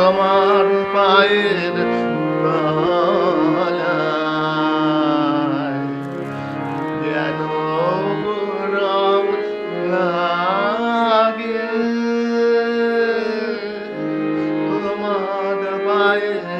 তোমার পায়ের লাগে তোমার পায়ের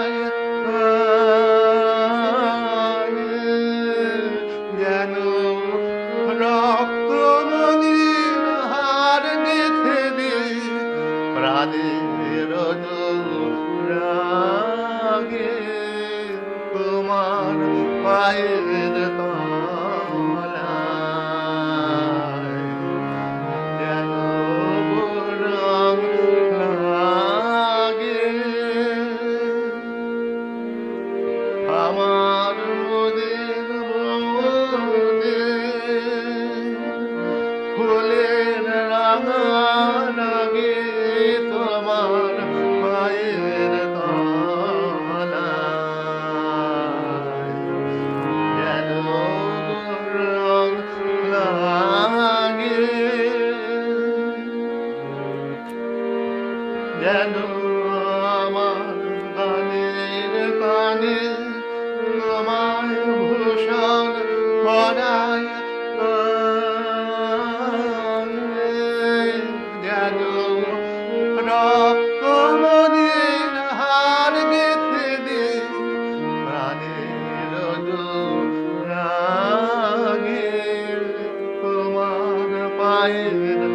প্রাণের রাগে তোমার পায়ের যেন আমার দানের কানে আমার ভূষণ করায় যেন রক্ত মদিন হার গেথে দে প্রাণের রাগে তোমার পায়ের